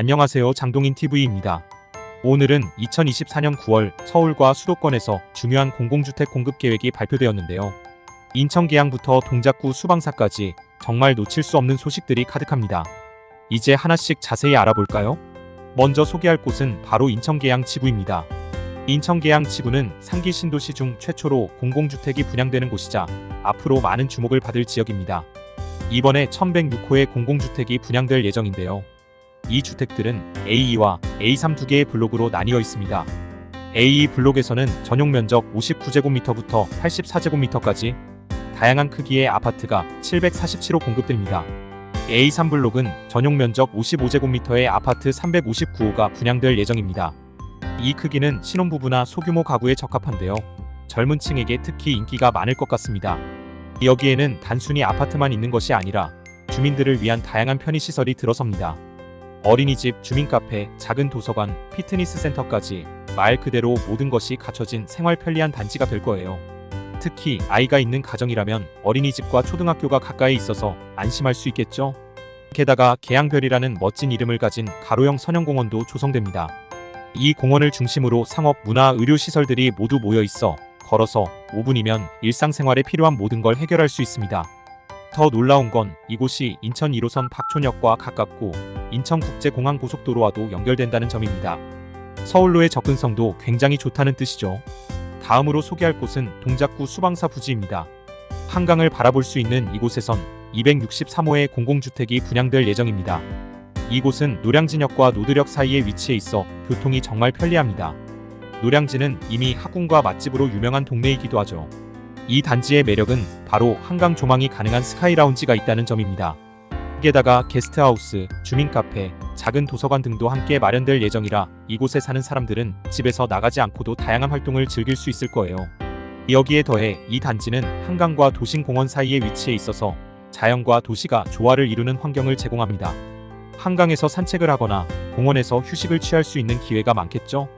안녕하세요. 장동인 TV입니다. 오늘은 2024년 9월 서울과 수도권에서 중요한 공공주택 공급 계획이 발표되었는데요. 인천 계양부터 동작구 수방사까지 정말 놓칠 수 없는 소식들이 가득합니다. 이제 하나씩 자세히 알아볼까요? 먼저 소개할 곳은 바로 인천 계양 지구입니다. 인천 계양 지구는 상기 신도시 중 최초로 공공주택이 분양되는 곳이자 앞으로 많은 주목을 받을 지역입니다. 이번에 1106호의 공공주택이 분양될 예정인데요. 이 주택들은 A2와 A3 두 개의 블록으로 나뉘어 있습니다. A2 블록에서는 전용 면적 59제곱미터부터 84제곱미터까지 다양한 크기의 아파트가 747호 공급됩니다. A3 블록은 전용 면적 55제곱미터의 아파트 359호가 분양될 예정입니다. 이 크기는 신혼부부나 소규모 가구에 적합한데요. 젊은 층에게 특히 인기가 많을 것 같습니다. 여기에는 단순히 아파트만 있는 것이 아니라 주민들을 위한 다양한 편의시설이 들어섭니다. 어린이집, 주민카페, 작은 도서관, 피트니스 센터까지 말 그대로 모든 것이 갖춰진 생활 편리한 단지가 될 거예요. 특히 아이가 있는 가정이라면 어린이집과 초등학교가 가까이 있어서 안심할 수 있겠죠? 게다가 계양별이라는 멋진 이름을 가진 가로형 선형공원도 조성됩니다. 이 공원을 중심으로 상업, 문화, 의료 시설들이 모두 모여 있어 걸어서 5분이면 일상생활에 필요한 모든 걸 해결할 수 있습니다. 더 놀라운 건 이곳이 인천 1호선 박촌역과 가깝고 인천국제공항 고속도로와도 연결된다는 점입니다. 서울로의 접근성도 굉장히 좋다는 뜻이죠. 다음으로 소개할 곳은 동작구 수방사 부지입니다. 한강을 바라볼 수 있는 이곳에선 263호의 공공주택이 분양될 예정입니다. 이곳은 노량진역과 노드역 사이에 위치해 있어 교통이 정말 편리합니다. 노량진은 이미 학군과 맛집으로 유명한 동네이기도 하죠. 이 단지의 매력은 바로 한강 조망이 가능한 스카이 라운지가 있다는 점입니다. 게다가 게스트하우스, 주민카페, 작은 도서관 등도 함께 마련될 예정이라 이곳에 사는 사람들은 집에서 나가지 않고도 다양한 활동을 즐길 수 있을 거예요. 여기에 더해 이 단지는 한강과 도심공원 사이에 위치해 있어서 자연과 도시가 조화를 이루는 환경을 제공합니다. 한강에서 산책을 하거나 공원에서 휴식을 취할 수 있는 기회가 많겠죠?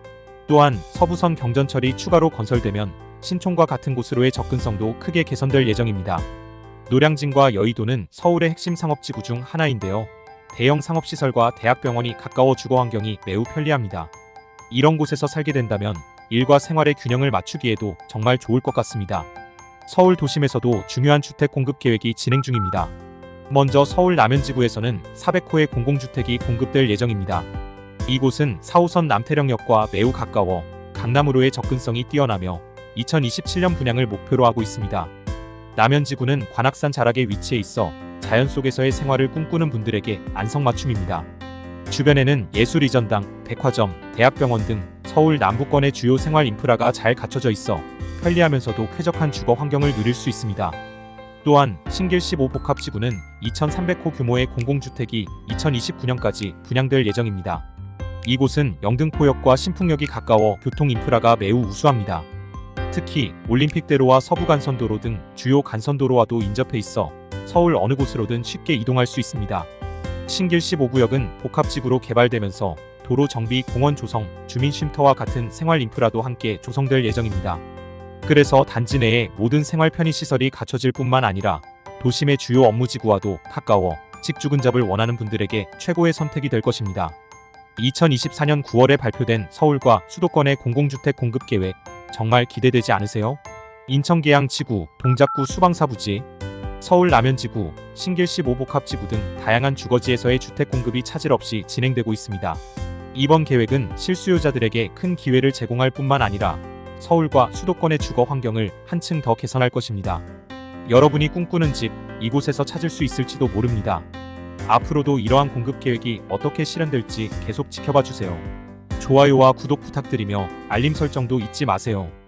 또한 서부선 경전철이 추가로 건설되면 신촌과 같은 곳으로의 접근성도 크게 개선될 예정입니다. 노량진과 여의도는 서울의 핵심 상업지구 중 하나인데요. 대형 상업시설과 대학병원이 가까워 주거 환경이 매우 편리합니다. 이런 곳에서 살게 된다면 일과 생활의 균형을 맞추기에도 정말 좋을 것 같습니다. 서울 도심에서도 중요한 주택 공급 계획이 진행 중입니다. 먼저 서울 남현지구에서는 400호의 공공주택이 공급될 예정입니다. 이곳은 4호선 남태령역과 매우 가까워 강남으로의 접근성이 뛰어나며 2027년 분양을 목표로 하고 있습니다. 남현지구는 관악산 자락에 위치해 있어 자연 속에서의 생활을 꿈꾸는 분들에게 안성맞춤입니다. 주변에는 예술이전당, 백화점, 대학병원 등 서울 남부권의 주요 생활 인프라가 잘 갖춰져 있어 편리하면서도 쾌적한 주거 환경을 누릴 수 있습니다. 또한 신길 15 복합지구는 2,300호 규모의 공공주택이 2029년까지 분양될 예정입니다. 이곳은 영등포역과 신풍역이 가까워 교통 인프라가 매우 우수합니다. 특히 올림픽대로와 서부간선도로 등 주요 간선도로와도 인접해 있어 서울 어느 곳으로든 쉽게 이동할 수 있습니다. 신길 15구역은 복합지구로 개발되면서 도로 정비, 공원 조성, 주민 쉼터와 같은 생활 인프라도 함께 조성될 예정입니다. 그래서 단지 내에 모든 생활 편의 시설이 갖춰질 뿐만 아니라 도심의 주요 업무 지구와도 가까워 직주 근접을 원하는 분들에게 최고의 선택이 될 것입니다. 2024년 9월에 발표된 서울과 수도권의 공공주택 공급 계획 정말 기대되지 않으세요? 인천 계양 지구, 동작구 수방사 부지, 서울 남현지구, 신길 15 복합지구 등 다양한 주거지에서의 주택 공급이 차질 없이 진행되고 있습니다. 이번 계획은 실수요자들에게 큰 기회를 제공할 뿐만 아니라 서울과 수도권의 주거 환경을 한층 더 개선할 것입니다. 여러분이 꿈꾸는 집, 이곳에서 찾을 수 있을지도 모릅니다. 앞으로도 이러한 공급 계획이 어떻게 실현될지 계속 지켜봐 주세요. 좋아요와 구독 부탁드리며 알림 설정도 잊지 마세요.